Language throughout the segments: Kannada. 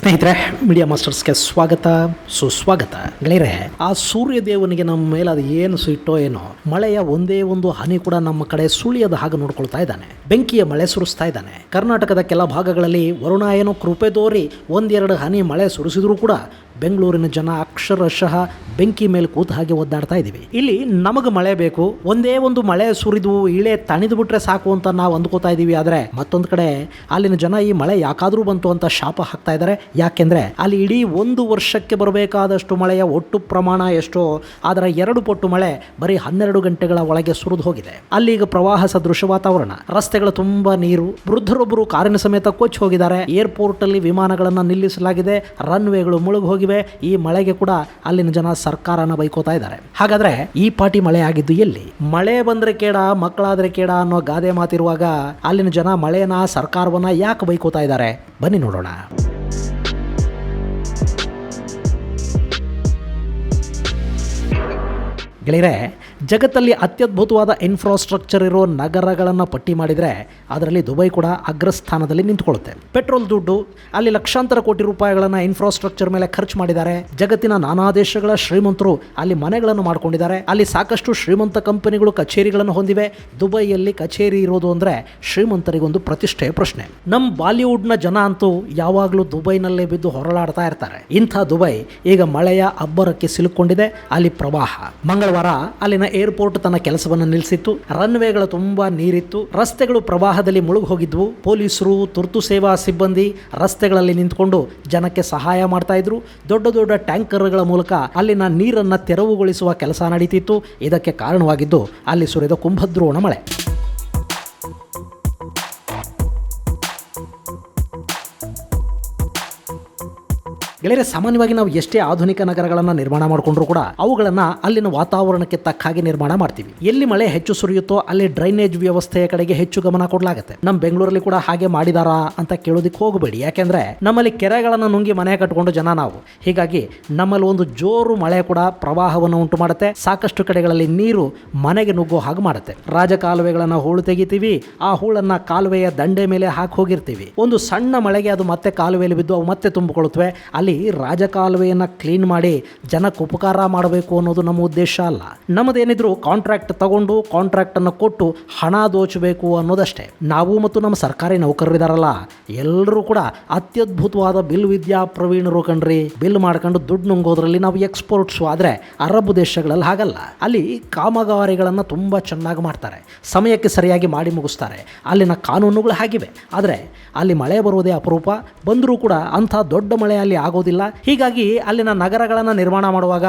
ಸ್ನೇಹಿತರೆ ಮೀಡಿಯಾ ಮಾಸ್ಟರ್ಸ್ಗೆ ಸ್ವಾಗತ. ಸುಸ್ವಾಗತ. ಗೆಳೆಯರೆ, ಆ ಸೂರ್ಯ ದೇವನಿಗೆ ನಮ್ಮ ಮೇಲೆ ಅದು ಏನು ಸಿಟ್ಟೋ ಏನೋ, ಮಳೆಯ ಒಂದೇ ಒಂದು ಹನಿ ಕೂಡ ನಮ್ಮ ಕಡೆ ಸುಳಿಯದ ಹಾಗೆ ನೋಡ್ಕೊಳ್ತಾ ಇದ್ದಾನೆ. ಬೆಂಕಿಯ ಮಳೆ ಸುರಿಸ್ತಾ ಇದ್ದಾನೆ. ಕರ್ನಾಟಕದ ಕೆಲ ಭಾಗಗಳಲ್ಲಿ ವರುಣ ಏನೋ ಕೃಪೆ ತೋರಿ ಒಂದೆರಡು ಹನಿ ಮಳೆ ಸುರಿಸಿದ್ರು ಕೂಡ ಬೆಂಗಳೂರಿನ ಜನ ಅಕ್ಷರಶಃ ಬೆಂಕಿ ಮೇಲೆ ಕೂತ ಹಾಗೆ ಒದ್ದಾಡ್ತಾ ಇದ್ದೀವಿ. ಇಲ್ಲಿ ನಮಗೆ ಮಳೆ ಬೇಕು, ಒಂದೇ ಒಂದು ಮಳೆ ಸುರಿದು ಇಳೆ ತಣಿದು ಬಿಟ್ರೆ ಸಾಕು ಅಂತ ನಾವು ಅಂದ್ಕೋತಾ ಇದೀವಿ ಆದರೆ ಮತ್ತೊಂದು ಕಡೆ ಅಲ್ಲಿನ ಜನ ಈ ಮಳೆ ಯಾಕಾದ್ರೂ ಬಂತು ಅಂತ ಶಾಪ ಹಾಕ್ತಾ ಇದ್ದಾರೆ ಯಾಕೆಂದ್ರೆ ಅಲ್ಲಿ ಇಡೀ ಒಂದು ವರ್ಷಕ್ಕೆ ಬರಬೇಕಾದಷ್ಟು ಮಳೆಯ ಒಟ್ಟು ಪ್ರಮಾಣ ಎಷ್ಟೋ ಆದರೆ ಎರಡು ಪಟ್ಟು ಮಳೆ ಬರೀ ಹನ್ನೆರಡು ಗಂಟೆಗಳ ಒಳಗೆ ಸುರಿದು ಹೋಗಿದೆ. ಅಲ್ಲಿ ಈಗ ಪ್ರವಾಹ ಸದೃಶ ವಾತಾವರಣ. ರಸ್ತೆಗಳು ತುಂಬಾ ನೀರು ವೃದ್ಧರೊಬ್ಬರು ಕಾರಿನ ಸಮೇತ ಕೊಚ್ಚಿ ಹೋಗಿದ್ದಾರೆ. ಏರ್ಪೋರ್ಟ್ ಅಲ್ಲಿ ವಿಮಾನಗಳನ್ನು ನಿಲ್ಲಿಸಲಾಗಿದೆ ರನ್ವೇಗಳು ಮುಳುಗಿ ಹೋಗಿವೆ. ಈ ಮಳೆಗೆ ಕೂಡ ಅಲ್ಲಿನ ಜನ ಸರ್ಕಾರನ ಬೈಕೋತಾ ಇದ್ದಾರೆ. ಹಾಗಾದ್ರೆ ಈ ಪಾಟಿ ಮಳೆ ಆಗಿದ್ದು ಎಲ್ಲಿ? ಮಳೆ ಬಂದ್ರೆ ಕೇಡ, ಮಕ್ಕಳಾದ್ರೆ ಕೇಡ ಅನ್ನೋ ಗಾದೆ ಮಾತಿರುವಾಗ ಅಲ್ಲಿನ ಜನ ಮಳೆನ, ಸರ್ಕಾರವನ್ನ ಯಾಕೆ ಬೈಕೋತಾ ಇದ್ದಾರೆ? ಬನ್ನಿ ನೋಡೋಣ. ಗೆಳೆಯರೆ ಜಗತ್ತಲ್ಲಿ ಅತ್ಯದ್ಭುತವಾದ ಇನ್ಫ್ರಾಸ್ಟ್ರಕ್ಚರ್ ಇರೋ ನಗರಗಳನ್ನು ಪಟ್ಟಿ ಮಾಡಿದರೆ ಅದರಲ್ಲಿ ದುಬೈ ಕೂಡ ಅಗ್ರಸ್ಥಾನದಲ್ಲಿ ನಿಂತ್ಕೊಳ್ಳುತ್ತೆ. ಪೆಟ್ರೋಲ್ ದುಡ್ಡು, ಅಲ್ಲಿ ಲಕ್ಷಾಂತರ ಕೋಟಿ ರೂಪಾಯಿಗಳನ್ನು ಇನ್ಫ್ರಾಸ್ಟ್ರಕ್ಚರ್ ಮೇಲೆ ಖರ್ಚು ಮಾಡಿದ್ದಾರೆ. ಜಗತ್ತಿನ ನಾನಾ ದೇಶಗಳ ಶ್ರೀಮಂತರು ಅಲ್ಲಿ ಮನೆಗಳನ್ನು ಮಾಡ್ಕೊಂಡಿದ್ದಾರೆ. ಅಲ್ಲಿ ಸಾಕಷ್ಟು ಶ್ರೀಮಂತ ಕಂಪನಿಗಳು ಕಚೇರಿಗಳನ್ನು ಹೊಂದಿವೆ. ದುಬೈಯಲ್ಲಿ ಕಚೇರಿ ಇರೋದು ಅಂದರೆ ಶ್ರೀಮಂತರಿಗೊಂದು ಪ್ರತಿಷ್ಠೆಯ ಪ್ರಶ್ನೆ. ನಮ್ಮ ಬಾಲಿವುಡ್ನ ಜನ ಅಂತೂ ಯಾವಾಗಲೂ ದುಬೈನಲ್ಲೇ ಬಿದ್ದು ಹೊರಳಾಡ್ತಾ ಇರ್ತಾರೆ. ಇಂಥ ದುಬೈ ಈಗ ಮಳೆಯ ಅಬ್ಬರಕ್ಕೆ ಸಿಲುಕೊಂಡಿದೆ ಅಲ್ಲಿ ಪ್ರವಾಹ. ಮಂಗಳವಾರ ಅಲ್ಲಿನ ಏರ್ಪೋರ್ಟ್ ತನ್ನ ಕೆಲಸವನ್ನು ನಿಲ್ಲಿಸಿತ್ತು. ರನ್ವೇಗಳ ತುಂಬಾ ನೀರಿತ್ತು. ರಸ್ತೆಗಳು ಪ್ರವಾಹದಲ್ಲಿ ಮುಳುಗಿ ಹೋಗಿದ್ವು ಪೊಲೀಸರು, ತುರ್ತು ಸೇವಾ ಸಿಬ್ಬಂದಿ ರಸ್ತೆಗಳಲ್ಲಿ ನಿಂತ್ಕೊಂಡು ಜನಕ್ಕೆ ಸಹಾಯ ಮಾಡ್ತಾ ಇದ್ರು. ದೊಡ್ಡ ದೊಡ್ಡ ಟ್ಯಾಂಕರ್ಗಳ ಮೂಲಕ ಅಲ್ಲಿನ ನೀರನ್ನ ತೆರವುಗೊಳಿಸುವ ಕೆಲಸ ನಡೀತಿತ್ತು. ಇದಕ್ಕೆ ಕಾರಣವಾಗಿದ್ದು ಅಲ್ಲಿ ಸುರಿದ ಕುಂಭದ್ರೋಣ ಮಳೆ. ಗೆಳೆಯರೆ, ಸಾಮಾನ್ಯವಾಗಿ ನಾವು ಎಷ್ಟೇ ಆಧುನಿಕ ನಗರಗಳನ್ನು ನಿರ್ಮಾಣ ಮಾಡಿಕೊಂಡ್ರು ಕೂಡ ಅವುಗಳನ್ನು ಅಲ್ಲಿನ ವಾತಾವರಣಕ್ಕೆ ತಕ್ಕ ಹಾಗೆ ನಿರ್ಮಾಣ ಮಾಡ್ತೀವಿ. ಎಲ್ಲಿ ಮಳೆ ಹೆಚ್ಚು ಸುರಿಯುತ್ತೋ ಅಲ್ಲಿ ಡ್ರೈನೇಜ್ ವ್ಯವಸ್ಥೆಯ ಕಡೆಗೆ ಹೆಚ್ಚು ಗಮನ ಕೊಡಲಾಗುತ್ತೆ. ನಮ್ಮ ಬೆಂಗಳೂರಲ್ಲಿ ಕೂಡ ಹಾಗೆ ಮಾಡಿದಾರಾ ಅಂತ ಕೇಳೋದಕ್ಕೆ ಹೋಗಬೇಡಿ. ಯಾಕೆಂದ್ರೆ ನಮ್ಮಲ್ಲಿ ಕೆರೆಗಳನ್ನು ನುಂಗಿ ಮನೆ ಕಟ್ಕೊಂಡು ಜನ ನಾವು. ಹೀಗಾಗಿ ನಮ್ಮಲ್ಲಿ ಒಂದು ಜೋರು ಮಳೆ ಕೂಡ ಪ್ರವಾಹವನ್ನು ಉಂಟು ಮಾಡುತ್ತೆ. ಸಾಕಷ್ಟು ಕಡೆಗಳಲ್ಲಿ ನೀರು ಮನೆಗೆ ನುಗ್ಗೋ ಹಾಗೆ ಮಾಡುತ್ತೆ. ರಾಜಕಾಲುವೆಗಳನ್ನು ಹೂಳು ತೆಗಿತೀವಿ, ಆ ಹೂಳನ್ನ ಕಾಲುವೆಯ ದಂಡೆ ಮೇಲೆ ಹಾಕಿ ಹೋಗಿರ್ತೀವಿ. ಒಂದು ಸಣ್ಣ ಮಳೆಗೆ ಅದು ಮತ್ತೆ ಕಾಲುವೆಯಲ್ಲಿ ಬಿದ್ದು ಅವು ಮತ್ತೆ ತುಂಬಿಕೊಳ್ಳುತ್ತವೆ. ಅಲ್ಲಿ ರಾಜಕಾಲುವೆಯನ್ನು ಕ್ಲೀನ್ ಮಾಡಿ ಜನಕ್ಕೆ ಉಪಕಾರ ಮಾಡಬೇಕು ಅನ್ನೋದು ನಮ್ಮ ಉದ್ದೇಶ ಅಲ್ಲ. ನಮ್ಮದೇನಿದ್ರು ಕಾಂಟ್ರಾಕ್ಟ್ ತಗೊಂಡು ಕಾಂಟ್ರಾಕ್ಟ್ ಅನ್ನು ಕೊಟ್ಟು ಹಣ ದೋಚಬೇಕು ಅನ್ನೋದಷ್ಟೇ. ನಾವು ಮತ್ತು ನಮ್ಮ ಸರ್ಕಾರಿ ನೌಕರರಿದಾರಲ್ಲ, ಎಲ್ಲರೂ ಕೂಡ ಅತ್ಯದ್ಭುತವಾದ ಬಿಲ್ ವಿದ್ಯಾ ಪ್ರವೀಣರು ಕಣ್ರಿ. ಬಿಲ್ ಮಾಡ್ಕೊಂಡು ದುಡ್ಡು ನುಂಗೋದ್ರಲ್ಲಿ ನಾವು ಎಕ್ಸ್ಪೋರ್ಟ್ಸು ಆದರೆ ಅರಬ್ ದೇಶಗಳಲ್ಲಿ ಹಾಗಲ್ಲ. ಅಲ್ಲಿ ಕಾಮಗಾರಿಗಳನ್ನು ತುಂಬ ಚೆನ್ನಾಗಿ ಮಾಡ್ತಾರೆ. ಸಮಯಕ್ಕೆ ಸರಿಯಾಗಿ ಮಾಡಿ ಮುಗಿಸ್ತಾರೆ. ಅಲ್ಲಿನ ಕಾನೂನುಗಳು ಹಾಗಿವೆ. ಆದರೆ ಅಲ್ಲಿ ಮಳೆ ಬರುವುದೇ ಅಪರೂಪ. ಬಂದರೂ ಕೂಡ ಅಂಥ ದೊಡ್ಡ ಮಳೆ ಅಲ್ಲಿ ಆಗೋದಿಲ್ಲ ಹೀಗಾಗಿ ಅಲ್ಲಿನ ನಗರಗಳನ್ನು ನಿರ್ಮಾಣ ಮಾಡುವಾಗ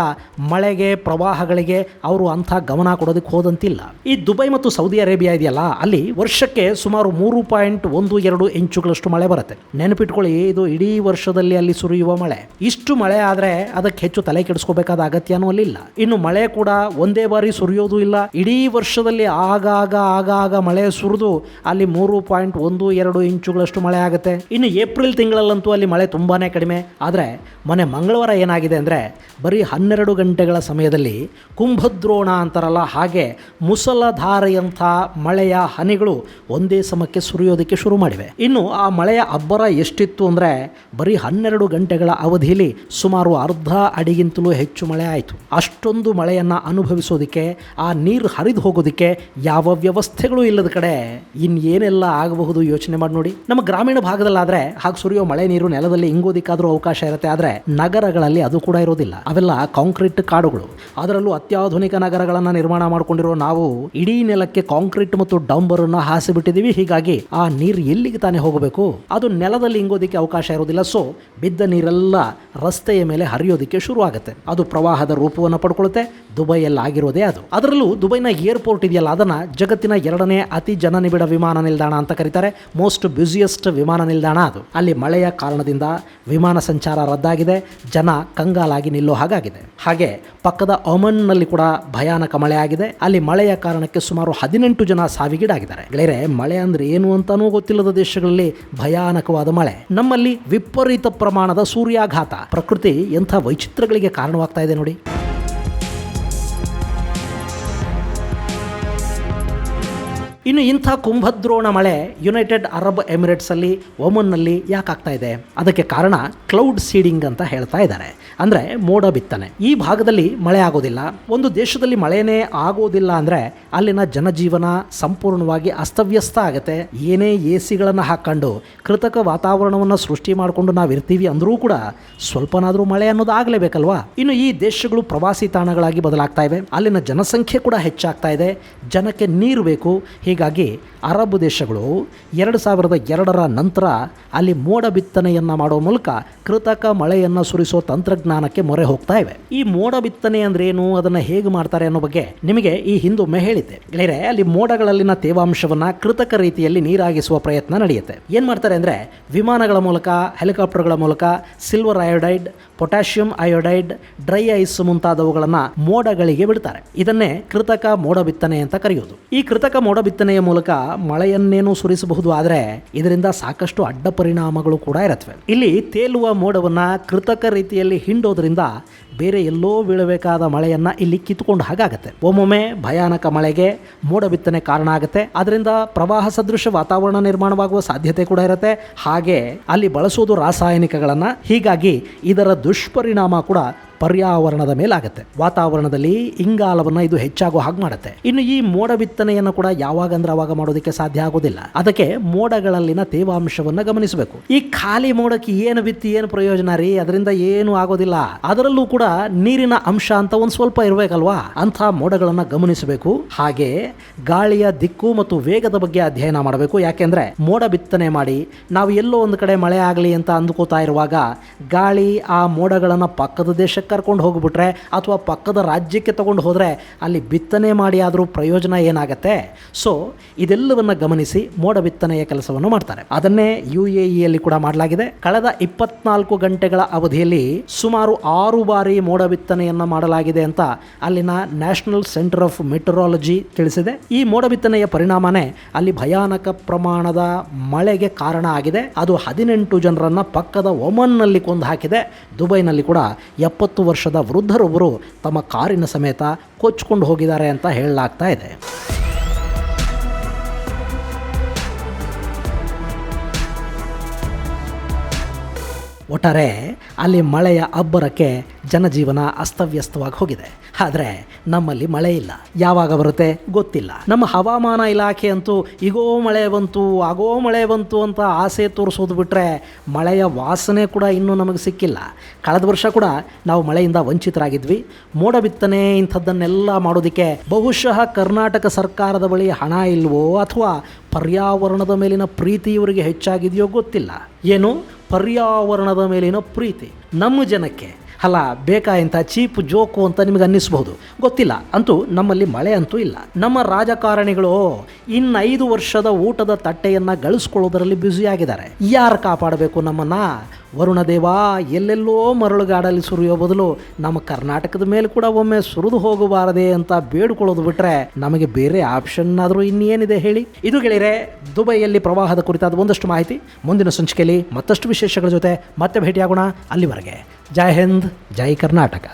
ಮಳೆಗೆ, ಪ್ರವಾಹಗಳಿಗೆ ಅವರು ಅಂಥ ಗಮನ ಕೊಡೋದಕ್ಕೆ ಹೋದಂತಿಲ್ಲ. ಈ ದುಬೈ ಮತ್ತು ಸೌದಿ ಅರೇಬಿಯಾ ಇದೆಯಲ್ಲ, ಅಲ್ಲಿ ವರ್ಷಕ್ಕೆ ಸುಮಾರು ಮೂರು ಪಾಯಿಂಟ್ ಒಂದು ಎರಡು ಇಂಚುಗಳಷ್ಟು ಮಳೆ ಬರುತ್ತೆ. ನೆನಪಿಟ್ಕೊಳ್ಳಿ, ಇದು ಇಡೀ ವರ್ಷದಲ್ಲಿ ಅಲ್ಲಿ ಸುರಿಯುವ ಮಳೆ. ಇಷ್ಟು ಮಳೆ ಆದರೆ ಅದಕ್ಕೆ ಹೆಚ್ಚು ತಲೆ ಕೆಡಿಸ್ಕೋಬೇಕಾದ ಅಗತ್ಯನೂ ಅಲ್ಲಿಲ್ಲ ಇನ್ನು ಮಳೆ ಕೂಡ ಒಂದೇ ಬಾರಿ ಸುರಿಯೋದು ಇಲ್ಲ. ಇಡೀ ವರ್ಷದಲ್ಲಿ ಆಗಾಗ ಆಗಾಗ ಮಳೆ ಸುರಿದು ಅಲ್ಲಿ ಮೂರು ಪಾಯಿಂಟ್ ಒಂದು ಎರಡು ಇಂಚುಗಳಷ್ಟು ಮಳೆ ಆಗುತ್ತೆ. ಇನ್ನು ಏಪ್ರಿಲ್ ತಿಂಗಳಲ್ಲಂತೂ ಅಲ್ಲಿ ಮಳೆ ತುಂಬಾನೇ ಕಡಿಮೆ. ಆದರೆ ಮೊನ್ನೆ ಮಂಗಳವಾರ ಏನಾಗಿದೆ ಅಂದರೆ ಬರೀ ಹನ್ನೆರಡು ಗಂಟೆಗಳ ಸಮಯದಲ್ಲಿ ಕುಂಭದ್ರೋಣ ಅಂತಾರಲ್ಲ, ಹಾಗೆ ಮುಸಲಧಾರೆಯಂಥ ಮಳೆಯ ಹನಿಗಳು ಒಂದೇ ಸಮಕ್ಕೆ ಸುರಿಯೋದಕ್ಕೆ ಶುರು ಮಾಡಿವೆ. ಇನ್ನು ಆ ಮಳೆಯ ಅಬ್ಬರ ಎಷ್ಟಿತ್ತು ಅಂದರೆ ಬರೀ ಹನ್ನೆರಡು ಗಂಟೆಗಳ ಅವಧಿಯಲ್ಲಿ ಸುಮಾರು ಅರ್ಧ ಅಡಿಗಿಂತಲೂ ಹೆಚ್ಚು ಮಳೆ ಆಯಿತು. ಅಷ್ಟೊಂದು ಮಳೆಯನ್ನು ಅನುಭವಿಸೋದಕ್ಕೆ, ಆ ನೀರು ಹರಿದು ಹೋಗೋದಕ್ಕೆ ಯಾವ ವ್ಯವಸ್ಥೆಗಳು ಇಲ್ಲದ ಕಡೆ ಇನ್ನೇನೆಲ್ಲ ಆಗಬಹುದು ಯೋಚನೆ ಮಾಡಿ ನೋಡಿ. ನಮ್ಮ ಗ್ರಾಮೀಣ ಭಾಗದಲ್ಲಾದ್ರೆ ಹಾಗೆ ಸುರಿಯೋ ಮಳೆ ನೀರು ನೆಲದಲ್ಲಿ ಇಂಗೋದಿಕ್ಕಾದರೂ ಅವಕಾಶ ಇರುತ್ತೆ. ಆದರೆ ನಗರಗಳಲ್ಲಿ ಅದು ಕೂಡ ಇರೋದಿಲ್ಲ. ಅವೆಲ್ಲ ಕಾಂಕ್ರೀಟ್ ಕಾಡುಗಳು. ಅದರಲ್ಲೂ ಅತ್ಯಾಧುನಿಕ ನಗರಗಳನ್ನು ನಿರ್ಮಾಣ ಮಾಡಿಕೊಂಡಿರೋ ನಾವು ಇಡೀ ನೆಲಕ್ಕೆ ಕಾಂಕ್ರೀಟ್ ಮತ್ತು ಡಂಬರ್ ಅನ್ನ ಹಾಸಿ ಹೀಗಾಗಿ ಆ ನೀರು ಎಲ್ಲಿಗೆ ತಾನೇ ಹೋಗಬೇಕು? ಅದು ನೆಲದಲ್ಲಿ ಇಂಗೋದಿಕ್ಕೆ ಅವಕಾಶ ಇರೋದಿಲ್ಲ. ಸೊ ಬಿದ್ದ ನೀರೆಲ್ಲ ರಸ್ತೆಯ ಮೇಲೆ ಹರಿಯೋದಕ್ಕೆ ಶುರು ಆಗುತ್ತೆ ಅದು ಪ್ರವಾಹದ ರೂಪವನ್ನು ಪಡ್ಕೊಳ್ಳುತ್ತೆ ದುಬೈಯಲ್ಲಿ ಆಗಿರೋದೇ ಅದು. ಅದರಲ್ಲೂ ದುಬೈನ ಏರ್ಪೋರ್ಟ್ ಇದೆಯಲ್ಲ, ಅದನ್ನ ಜಗತ್ತಿನ ಎರಡನೇ ಅತಿ ಜನನಿಬಿಡ ವಿಮಾನ ನಿಲ್ದಾಣ ಅಂತ ಕರೀತಾರೆ. ಮೋಸ್ಟ್ ಬ್ಯುಸಿಯೆಸ್ಟ್ ವಿಮಾನ ನಿಲ್ದಾಣ ಅದು. ಅಲ್ಲಿ ಮಳೆಯ ಕಾರಣದಿಂದ ವಿಮಾನ ಸಂಚಾರ ರದ್ದಾಗಿದೆ, ಜನ ಕಂಗಾಲಾಗಿ ನಿಲ್ಲೋ ಹಾಗಾಗಿದೆ. ಹಾಗೆ ಪಕ್ಕದ ಒಮನ್ನಲ್ಲಿ ಕೂಡ ಭಯಾನಕ ಮಳೆಯಾಗಿದೆ. ಅಲ್ಲಿ ಮಳೆಯ ಕಾರಣಕ್ಕೆ ಸುಮಾರು ಹದಿನೆಂಟು ಜನ ಸಾವಿಗೀಡಾಗಿದ್ದಾರೆ. ಗೆಳೆಯರೆ, ಮಳೆ ಅಂದ್ರೆ ಏನು ಅಂತಾನೂ ಗೊತ್ತಿಲ್ಲದ ದೇಶಗಳಲ್ಲಿ ಭಯಾನಕವಾದ ಮಳೆ. ನಮ್ಮಲ್ಲಿ ವಿಪರೀತ ಪ್ರಮಾಣದ ಸೂರ್ಯಾಘಾತ. ಪ್ರಕೃತಿ ಎಂಥ ವೈಚಿತ್ರಗಳಿಗೆ ಕಾರಣವಾಗ್ತಾ ಇದೆ ನೋಡಿ. ಇನ್ನು ಇಂಥ ಕುಂಭದ್ರೋಣ ಮಳೆ ಯುನೈಟೆಡ್ ಅರಬ್ ಎಮಿರೇಟ್ಸ್ ಅಲ್ಲಿ ಒಮನ್ನಲ್ಲಿ ಯಾಕೆ ಆಗ್ತಾ ಇದೆ? ಅದಕ್ಕೆ ಕಾರಣ ಕ್ಲೌಡ್ ಸೀಡಿಂಗ್ ಅಂತ ಹೇಳ್ತಾ ಇದ್ದಾರೆ. ಅಂದ್ರೆ ಮೋಡ ಬಿತ್ತನೆ. ಈ ಭಾಗದಲ್ಲಿ ಮಳೆ ಆಗೋದಿಲ್ಲ. ಒಂದು ದೇಶದಲ್ಲಿ ಮಳೆನೇ ಆಗೋದಿಲ್ಲ ಅಂದ್ರೆ ಅಲ್ಲಿನ ಜನಜೀವನ ಸಂಪೂರ್ಣವಾಗಿ ಅಸ್ತವ್ಯಸ್ತ ಆಗುತ್ತೆ. ಏನೇ ಎ ಸಿಗಳನ್ನು ಹಾಕೊಂಡು ಕೃತಕ ವಾತಾವರಣವನ್ನು ಸೃಷ್ಟಿ ಮಾಡಿಕೊಂಡು ನಾವು ಇರ್ತೀವಿ ಅಂದರೂ ಕೂಡ ಸ್ವಲ್ಪನಾದರೂ ಮಳೆ ಅನ್ನೋದು ಆಗಲೇಬೇಕಲ್ವಾ? ಇನ್ನು ಈ ದೇಶಗಳು ಪ್ರವಾಸಿ ತಾಣಗಳಾಗಿ ಬದಲಾಗ್ತಾ ಇವೆ. ಅಲ್ಲಿನ ಜನಸಂಖ್ಯೆ ಕೂಡ ಹೆಚ್ಚಾಗ್ತಾ ಇದೆ. ಜನಕ್ಕೆ ನೀರು ಬೇಕು ಹೀಗಾಗಿ ಅರಬ್ ದೇಶಗಳು ಎರಡು ಸಾವಿರದ ಎರಡರ ನಂತರ ಅಲ್ಲಿ ಮೋಡ ಬಿತ್ತನೆಯನ್ನು ಮಾಡುವ ಮೂಲಕ ಕೃತಕ ಮಳೆಯನ್ನು ಸುರಿಸೋ ತಂತ್ರಜ್ಞಾನಕ್ಕೆ ಮೊರೆ ಹೋಗ್ತಾ ಇವೆ. ಈ ಮೋಡ ಬಿತ್ತನೆ ಅಂದ್ರೆ ಏನು? ಅದನ್ನು ಹೇಗೆ ಮಾಡ್ತಾರೆ ಅನ್ನೋ ಬಗ್ಗೆ ನಿಮಗೆ ಈ ಹಿಂದೊಮ್ಮೆ ಹೇಳಿದ್ದೆ. ಗೆಳೆಯರೆ, ಅಲ್ಲಿ ಮೋಡಗಳಲ್ಲಿನ ತೇವಾಂಶವನ್ನು ಕೃತಕ ರೀತಿಯಲ್ಲಿ ನೀರಾಗಿಸುವ ಪ್ರಯತ್ನ ನಡೆಯುತ್ತೆ. ಏನು ಮಾಡ್ತಾರೆ ಅಂದರೆ ವಿಮಾನಗಳ ಮೂಲಕ ಹೆಲಿಕಾಪ್ಟರ್ಗಳ ಮೂಲಕ silver iodide potassium iodide dry ice ಮುಂತಾದವುಗಳನ್ನು ಮೋಡಗಳಿಗೆ ಬಿಡ್ತಾರೆ. ಇದನ್ನೇ ಕೃತಕ ಮೋಡ ಬಿತ್ತನೆ ಅಂತ ಕರೆಯುವುದು ಈ ಕೃತಕ ಮೋಡ ಬಿತ್ತನೆಯ ಮೂಲಕ ಮಳೆಯನ್ನೇನು ಸುರಿಸಬಹುದು ಆದರೆ ಇದರಿಂದ ಸಾಕಷ್ಟು ಅಡ್ಡ ಪರಿಣಾಮಗಳು ಕೂಡ ಇರುತ್ತವೆ. ಇಲ್ಲಿ ತೇಲುವ ಮೋಡವನ್ನು ಕೃತಕ ರೀತಿಯಲ್ಲಿ ಹಿಂಡೋದ್ರಿಂದ ಬೇರೆ ಎಲ್ಲೋ ಬೀಳಬೇಕಾದ ಮಳೆಯನ್ನ ಇಲ್ಲಿ ಕಿತ್ಕೊಂಡು ಹಾಗಾಗತ್ತೆ. ಒಮ್ಮೊಮ್ಮೆ ಭಯಾನಕ ಮಳೆಗೆ ಮೋಡ ಬಿತ್ತನೆ ಕಾರಣ ಆಗುತ್ತೆ. ಅದರಿಂದ ಪ್ರವಾಹ ಸದೃಶ ವಾತಾವರಣ ನಿರ್ಮಾಣವಾಗುವ ಸಾಧ್ಯತೆ ಕೂಡ ಇರುತ್ತೆ. ಹಾಗೆ ಅಲ್ಲಿ ಬಳಸೋದು ರಾಸಾಯನಿಕಗಳನ್ನ ಹೀಗಾಗಿ ಇದರ ದುಷ್ಪರಿಣಾಮ ಕೂಡ ಪರ್ಯಾವರಣದ ಮೇಲಾಗುತ್ತೆ. ವಾತಾವರಣದಲ್ಲಿ ಇಂಗಾಲವನ್ನ ಇದು ಹೆಚ್ಚಾಗೋ ಹಾಗೆ ಮಾಡುತ್ತೆ. ಇನ್ನು ಈ ಮೋಡ ಬಿತ್ತನೆಯನ್ನು ಕೂಡ ಯಾವಾಗ ಅಂದ್ರೆ ಅವಾಗ ಮಾಡೋದಕ್ಕೆ ಸಾಧ್ಯ ಆಗೋದಿಲ್ಲ. ಅದಕ್ಕೆ ಮೋಡಗಳಲ್ಲಿನ ತೇವಾಂಶವನ್ನ ಗಮನಿಸಬೇಕು. ಈ ಖಾಲಿ ಮೋಡಕ್ಕೆ ಏನು ಬಿತ್ತಿ ಏನು ಪ್ರಯೋಜನ ರೀ? ಅದರಿಂದ ಏನು ಆಗೋದಿಲ್ಲ. ಅದರಲ್ಲೂ ಕೂಡ ನೀರಿನ ಅಂಶ ಅಂತ ಒಂದು ಸ್ವಲ್ಪ ಇರಬೇಕಲ್ವಾ? ಅಂತ ಮೋಡಗಳನ್ನ ಗಮನಿಸಬೇಕು. ಹಾಗೆ ಗಾಳಿಯ ದಿಕ್ಕು ಮತ್ತು ವೇಗದ ಬಗ್ಗೆ ಅಧ್ಯಯನ ಮಾಡಬೇಕು. ಯಾಕೆಂದ್ರೆ ಮೋಡ ಬಿತ್ತನೆ ಮಾಡಿ ನಾವು ಎಲ್ಲೋ ಒಂದು ಕಡೆ ಮಳೆ ಆಗಲಿ ಅಂತ ಅಂದ್ಕೋತಾ ಇರುವಾಗ ಗಾಳಿ ಆ ಮೋಡಗಳನ್ನು ಪಕ್ಕದ ದೇಶಕ್ಕೆ ಕರ್ಕೊಂಡು ಹೋಗಿಬಿಟ್ರೆ ಅಥವಾ ಪಕ್ಕದ ರಾಜ್ಯಕ್ಕೆ ತಗೊಂಡು ಹೋದರೆ ಅಲ್ಲಿ ಬಿತ್ತನೆ ಮಾಡಿ ಆದರೂ ಪ್ರಯೋಜನ ಏನಾಗುತ್ತೆ? ಸೊ ಇದೆಲ್ಲವನ್ನು ಗಮನಿಸಿ ಮೋಡ ಬಿತ್ತನೆಯ ಕೆಲಸವನ್ನು ಮಾಡ್ತಾರೆ. ಅದನ್ನೇ ಯು ಎ ಇಯಲ್ಲಿ ಕೂಡ ಮಾಡಲಾಗಿದೆ. ಕಳೆದ ಇಪ್ಪತ್ನಾಲ್ಕು ಗಂಟೆಗಳ ಅವಧಿಯಲ್ಲಿ ಸುಮಾರು ಆರು ಬಾರಿ ಮೋಡ ಬಿತ್ತನೆಯನ್ನು ಮಾಡಲಾಗಿದೆ ಅಂತ ಅಲ್ಲಿನ ನ್ಯಾಷನಲ್ ಸೆಂಟರ್ ಆಫ್ ಮೆಟರಾಲಜಿ ತಿಳಿಸಿದೆ. ಈ ಮೋಡ ಬಿತ್ತನೆಯ ಪರಿಣಾಮನೇ ಅಲ್ಲಿ ಭಯಾನಕ ಪ್ರಮಾಣದ ಮಳೆಗೆ ಕಾರಣ ಆಗಿದೆ. ಅದು ಹದಿನೆಂಟು ಜನರನ್ನ ಪಕ್ಕದ ಒಮನ್ನಲ್ಲಿ ಕೊಂದು ಹಾಕಿದೆ. ದುಬೈನಲ್ಲಿ ಕೂಡ ಎಪ್ಪತ್ತು ವರ್ಷದ ವೃದ್ಧರೊಬ್ಬರು ತಮ್ಮ ಕಾರಿನ ಸಮೇತ ಕೊಚ್ಕೊಂಡು ಹೋಗಿದ್ದಾರೆ ಅಂತ ಹೇಳಲಾಗ್ತಾ ಇದೆ. ಒಟ್ಟಾರೆ ಅಲ್ಲಿ ಮಳೆಯ ಅಬ್ಬರಕ್ಕೆ ಜನಜೀವನ ಅಸ್ತವ್ಯಸ್ತವಾಗಿ ಹೋಗಿದೆ. ಆದರೆ ನಮ್ಮಲ್ಲಿ ಮಳೆ ಇಲ್ಲ. ಯಾವಾಗ ಬರುತ್ತೆ? ಗೊತ್ತಿಲ್ಲ. ನಮ್ಮ ಹವಾಮಾನ ಇಲಾಖೆ ಅಂತೂ ಈಗೋ ಮಳೆ ಬಂತು, ಆಗೋ ಮಳೆ ಬಂತು ಅಂತ ಆಸೆ ತೋರಿಸೋದು ಬಿಟ್ಟರೆ ಮಳೆಯ ವಾಸನೆ ಕೂಡ ಇನ್ನೂ ನಮಗೆ ಸಿಕ್ಕಿಲ್ಲ. ಕಳೆದ ವರ್ಷ ಕೂಡ ನಾವು ಮಳೆಯಿಂದ ವಂಚಿತರಾಗಿದ್ವಿ. ಮೋಡ ಬಿತ್ತನೆ ಇಂಥದ್ದನ್ನೆಲ್ಲ ಮಾಡೋದಕ್ಕೆ ಬಹುಶಃ ಕರ್ನಾಟಕ ಸರ್ಕಾರದ ಬಳಿ ಹಣ ಇಲ್ವೋ ಅಥವಾ ಪರ್ಯಾವರಣದ ಮೇಲಿನ ಪ್ರೀತಿ ಇವರಿಗೆ ಹೆಚ್ಚಾಗಿದೆಯೋ ಗೊತ್ತಿಲ್ಲ. ಏನು? ಪರ್ಯಾವರಣದ ಮೇಲಿನ ಪ್ರೀತಿ. ನಮ್ಮ ಜನಕ್ಕೆ ಅಲ್ಲ ಬೇಕಾ ಇಂಥ ಚೀಪ್ ಜೋಕು ಅಂತ ನಿಮಗೆ ಅನ್ನಿಸ್ಬಹುದು. ಗೊತ್ತಿಲ್ಲ, ಅಂತೂ ನಮ್ಮಲ್ಲಿ ಮಳೆ ಅಂತೂ ಇಲ್ಲ. ನಮ್ಮ ರಾಜಕಾರಣಿಗಳು ಇನ್ನೈದು ವರ್ಷದ ಊಟದ ತಟ್ಟೆಯನ್ನು ಗಳಿಸ್ಕೊಳ್ಳೋದರಲ್ಲಿ ಬ್ಯುಸಿಯಾಗಿದ್ದಾರೆ. ಯಾರು ಕಾಪಾಡಬೇಕು ನಮ್ಮನ್ನ? ವರುಣದೇವ, ಎಲ್ಲೆಲ್ಲೋ ಮರಳುಗಾಡಲ್ಲಿ ಸುರಿಯೋ ಬದಲು ನಮ್ಮ ಕರ್ನಾಟಕದ ಮೇಲೆ ಕೂಡ ಒಮ್ಮೆ ಸುರಿದು ಹೋಗಬಾರದೆ ಅಂತ ಬೇಡ್ಕೊಳ್ಳೋದು ಬಿಟ್ರೆ ನಮಗೆ ಬೇರೆ ಆಪ್ಷನ್ ಆದರೂ ಇನ್ನೇನಿದೆ ಹೇಳಿ. ಇದು ಗೆಳೆಯರೆ ದುಬೈಯಲ್ಲಿ ಪ್ರವಾಹದ ಕುರಿತಾದ ಒಂದಷ್ಟು ಮಾಹಿತಿ. ಮುಂದಿನ ಸಂಚಿಕೆಯಲ್ಲಿ ಮತ್ತಷ್ಟು ವಿಶೇಷಗಳ ಜೊತೆ ಮತ್ತೆ ಭೇಟಿಯಾಗೋಣ ಅಲ್ಲಿವರೆಗೆ. ಜೈ ಹಿಂದ್, ಜೈ ಕರ್ನಾಟಕ.